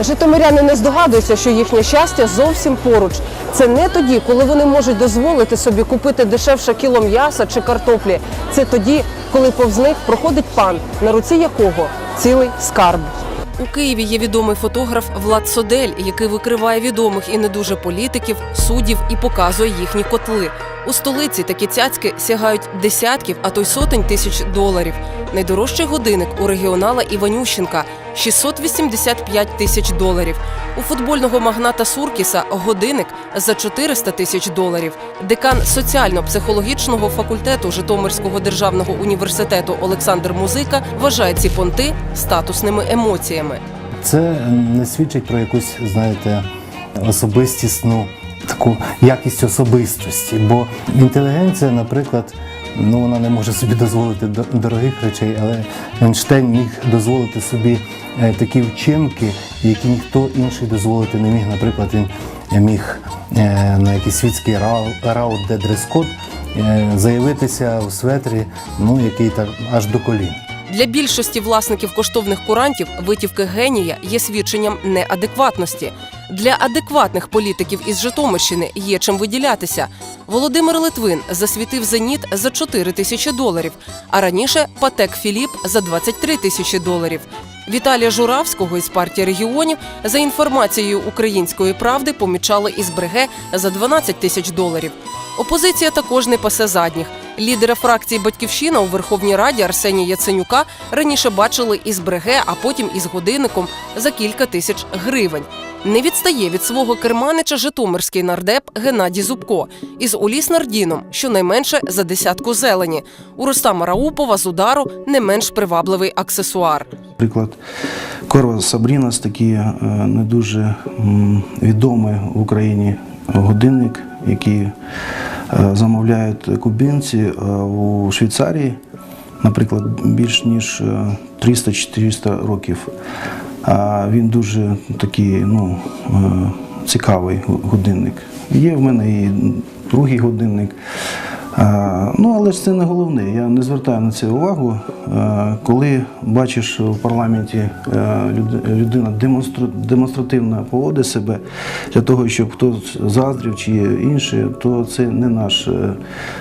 Житомиряни не здогадуються, що їхнє щастя зовсім поруч. Це не тоді, коли вони можуть дозволити собі купити дешевше кіло м'яса чи картоплі. Це тоді, коли повз них проходить пан, на руці якого цілий скарб. У Києві є відомий фотограф Влад Содель, який викриває відомих і не дуже політиків, суддів і показує їхні котли. У столиці такі цяцьки сягають десятків, а то й сотень тисяч доларів. Найдорожчий годинник у регіонала Іванющенка 685 тисяч доларів. У футбольного магната Суркіса годинник за 400 тисяч доларів. Декан соціально-психологічного факультету Житомирського державного університету Олександр Музика вважає ці понти статусними емоціями. Це не свідчить про якусь, знаєте, особистісну таку якість особистості. Бо інтелігенція, наприклад, ну вона не може собі дозволити до- дорогих речей, але Ейнштейн міг дозволити собі е, такі вчинки, які ніхто інший дозволити не міг. Наприклад, він міг е, на якийсь світський рау- раут, де дрес-код, е, заявитися у светрі, ну який так аж до колін. Для більшості власників коштовних курантів витівки генія є свідченням неадекватності. Для адекватних політиків із Житомирщини є чим виділятися. Володимир Литвин засвітив зеніт за 4 тисячі доларів, а раніше Патек Філіп за 23 тисячі доларів. Віталія Журавського із партії регіонів за інформацією української правди помічали із Бреге за 12 тисяч доларів. Опозиція також не пасе задніх. Лідера фракції Батьківщина у Верховній Раді Арсенія Яценюка раніше бачили із Бреге, а потім із годинником за кілька тисяч гривень. Не відстає від свого керманича Житомирський нардеп Геннадій Зубко із Уліс Нардіном, щонайменше за десятку зелені. У Рустама Раупова з удару не менш привабливий аксесуар. Наприклад, Корва Сабрінас такий е, не дуже відомий в Україні годинник, який е, замовляють кубинці е, у Швейцарії, наприклад, більш ніж е, 300-400 років. Він дуже такий ну, е, цікавий годинник. Є в мене і другий годинник. Ну, але ж це не головне. Я не звертаю на це увагу. Е, Коли бачиш в парламенті е, людина демонстративно поводить себе для того, щоб хтось заздрів чи інше, то це не наш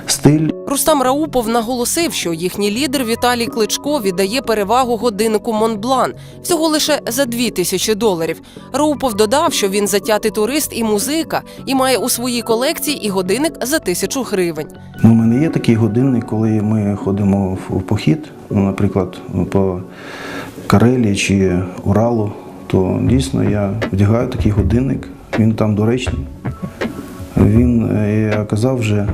стиль. Рустам Раупов наголосив, що їхній лідер Віталій Кличко віддає перевагу годиннику Монблан всього лише за дві тисячі доларів. Раупов додав, що він затятий турист і музика, і має у своїй колекції і годинник за тисячу гривень. Ну, У мене є такий годинник, коли ми ходимо в похід, ну, наприклад, по Карелії чи Уралу, то дійсно я вдягаю такий годинник, він там доречний. Він, е, я казав вже, е,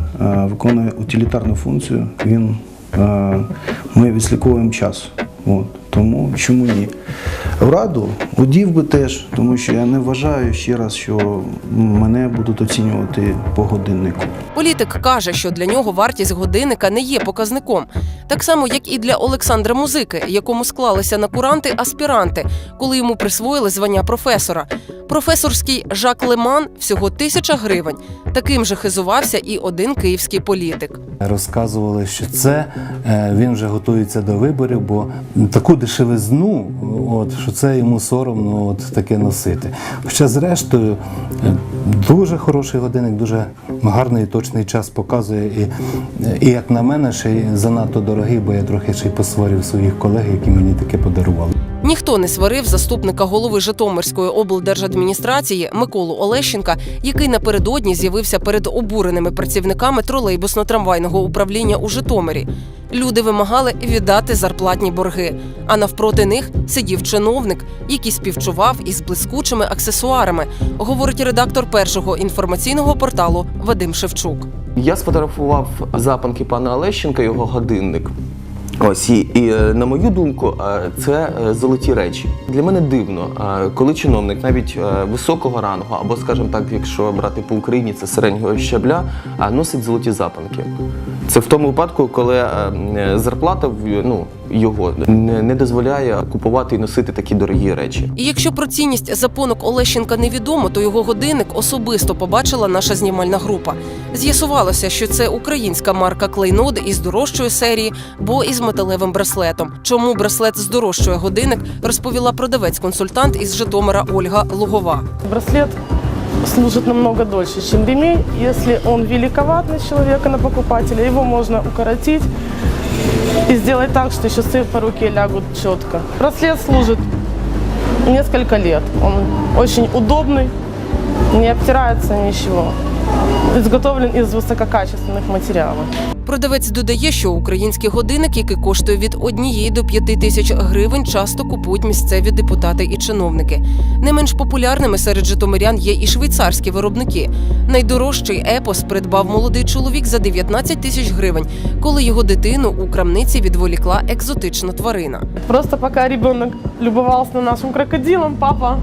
виконує утилітарну функцію, він, е, ми відслідковуємо час. От. Тому чому ні? В раду удів би теж, тому що я не вважаю ще раз, що мене будуть оцінювати по годиннику. Політик каже, що для нього вартість годинника не є показником, так само як і для Олександра Музики, якому склалися на куранти аспіранти, коли йому присвоїли звання професора. Професорський Жак Леман всього тисяча гривень. Таким же хизувався і один київський політик. Розказували, що це е, він вже готується до виборів, бо таку дешевизну, от що це йому соромно от таке носити. Хоча, зрештою, дуже хороший годинник, дуже гарний і точний час показує. І, і як на мене, ще й занадто дорогий, бо я трохи ще й посварив своїх колег, які мені таке подарували. Ніхто не сварив заступника голови Житомирської облдержадміністрації Миколу Олещенка, який напередодні з'явився перед обуреними працівниками тролейбусно-трамвайного управління у Житомирі. Люди вимагали віддати зарплатні борги. А навпроти них сидів чиновник, який співчував із блискучими аксесуарами, говорить редактор першого інформаційного порталу Вадим Шевчук. Я сфотографував запанки пана Олещенка, його годинник. Ось і, і е, на мою думку, е, це е, золоті речі. Для мене дивно, коли чиновник навіть високого рангу, або, скажімо так, якщо брати по Україні, це середнього щабля, носить золоті запанки. Це в тому випадку, коли е, е, зарплата в ну, його не, не дозволяє купувати і носити такі дорогі речі. І якщо про цінність запонок Олещенка невідомо, то його годинник особисто побачила наша знімальна група. З'ясувалося, що це українська марка клейнод із дорожчої серії, бо із металевим браслетом. Чому браслет здорожчує годинник, розповіла продавець-консультант із Житомира Ольга Лугова. Браслет служит намного дольше, чем ремень. Если он великоват на человека, на покупателя, его можно укоротить и сделать так, что часы по руке лягут четко. Браслет служит несколько лет. Он очень удобный, не обтирается ничего. Изготовлен из высококачественных материалов. Продавець додає, що український годинник, який коштує від однієї до п'яти тисяч гривень, часто купують місцеві депутати і чиновники. Не менш популярними серед житомирян є і швейцарські виробники. Найдорожчий епос придбав молодий чоловік за 19 тисяч гривень, коли його дитину у крамниці відволікла екзотична тварина. Просто пока ребенок любовался на нашим крокодилом, папа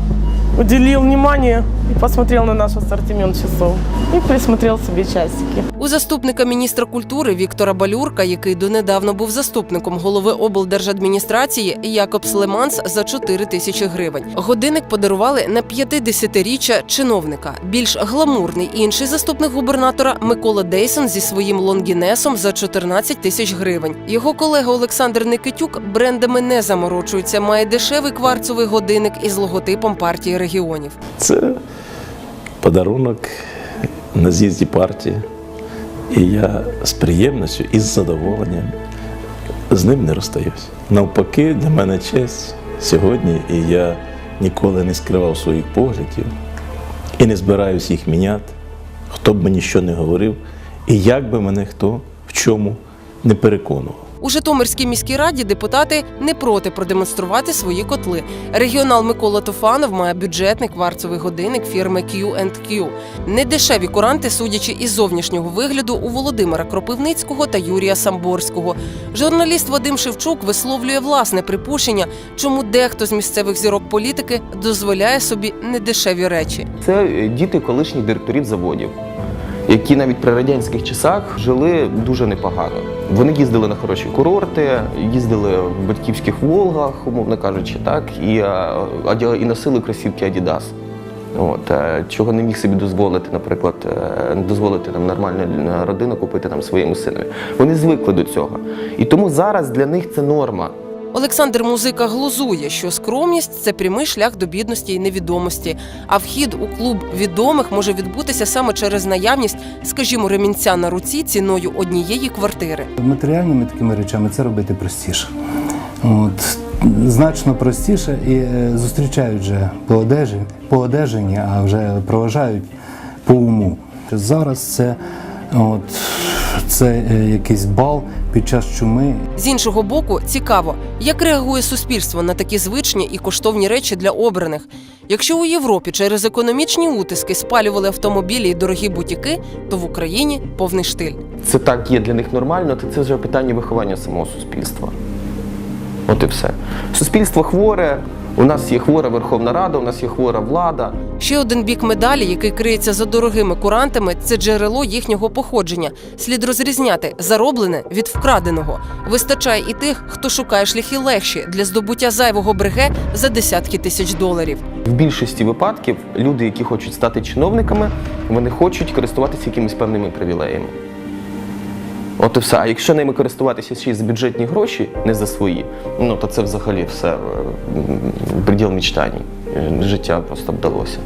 внимание и посмотрел на наш ассортимент часов и присмотрел себе часики. У заступника міністра культури Віктора Балюрка, який донедавна був заступником голови облдержадміністрації, Якобс Леманс за 4 тисячі гривень. Годинник подарували на 50-річчя чиновника. Більш гламурний інший заступник губернатора Микола Дейсон зі своїм лонгінесом за 14 тисяч гривень. Його колега Олександр Никитюк брендами не заморочується. Має дешевий кварцовий годинник із логотипом партії регіонів. Це подарунок на з'їзді партії. І я з приємністю і з задоволенням з ним не розстаюсь. Навпаки, для мене честь сьогодні, і я ніколи не скривав своїх поглядів і не збираюсь їх міняти, хто б мені що не говорив, і як би мене хто в чому не переконував. У Житомирській міській раді депутати не проти продемонструвати свої котли. Регіонал Микола Тофанов має бюджетний кварцовий годинник фірми Q&Q. Недешеві куранти, судячи із зовнішнього вигляду, у Володимира Кропивницького та Юрія Самборського. Журналіст Вадим Шевчук висловлює власне припущення, чому дехто з місцевих зірок політики дозволяє собі недешеві речі. Це діти колишніх директорів заводів, які навіть при радянських часах жили дуже непогано. Вони їздили на хороші курорти, їздили в батьківських Волгах, умовно кажучи, так, і, е, і носили кросівки Adidas. От, е, чого не міг собі дозволити, наприклад, е, дозволити нам нормальна родина купити нам своєму синові. Вони звикли до цього. І тому зараз для них це норма. Олександр Музика глузує, що скромність це прямий шлях до бідності і невідомості. А вхід у клуб відомих може відбутися саме через наявність, скажімо, ремінця на руці ціною однієї квартири. Матеріальними такими речами це робити простіше. От, значно простіше і е, зустрічають вже по одежі, по одежині, а вже проважають по уму. Зараз це, от, це е, якийсь бал під час чуми. З іншого боку, цікаво, як реагує суспільство на такі звичні і коштовні речі для обраних. Якщо у Європі через економічні утиски спалювали автомобілі і дорогі бутіки, то в Україні повний штиль. це так є для них нормально, то це вже питання виховання самого суспільства. От і все. Суспільство хворе, у нас є хвора Верховна Рада, у нас є хвора влада. Ще один бік медалі, який криється за дорогими курантами, це джерело їхнього походження. Слід розрізняти зароблене від вкраденого. Вистачає і тих, хто шукає шляхи легші для здобуття зайвого бреге за десятки тисяч доларів. В більшості випадків люди, які хочуть стати чиновниками, вони хочуть користуватися якимись певними привілеями. От і все. А якщо ними користуватися ще й за бюджетні гроші, не за свої, ну то це взагалі все е, приділ мечтань. Е, Життя просто вдалося.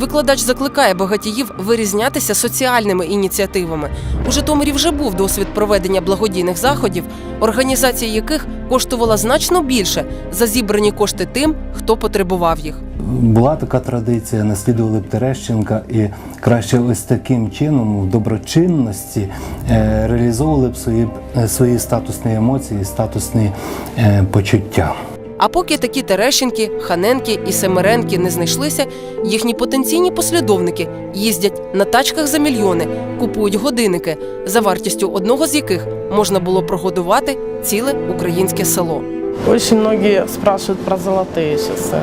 Викладач закликає багатіїв вирізнятися соціальними ініціативами. У Житомирі вже був досвід проведення благодійних заходів, організація яких коштувала значно більше за зібрані кошти тим, хто потребував їх. Була така традиція, наслідували Терещенка, і краще ось таким чином, в доброчинності, е, реалізовували б свої, е, свої статусні емоції, статусні е, почуття. А поки такі Терещенки, Ханенки і Семеренки не знайшлися, їхні потенційні послідовники їздять на тачках за мільйони, купують годинники, за вартістю одного з яких можна було прогодувати ціле українське село. Очень многие спрашивают про золотые часы.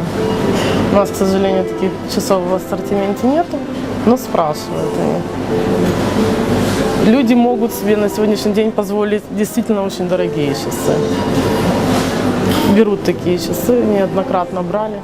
У нас, к сожалению, таких часов в ассортименте нету, но спрашивают они. Люди могут себе на сегодняшний день позволить действительно очень дорогие часы. Берут такие часы, неоднократно брали.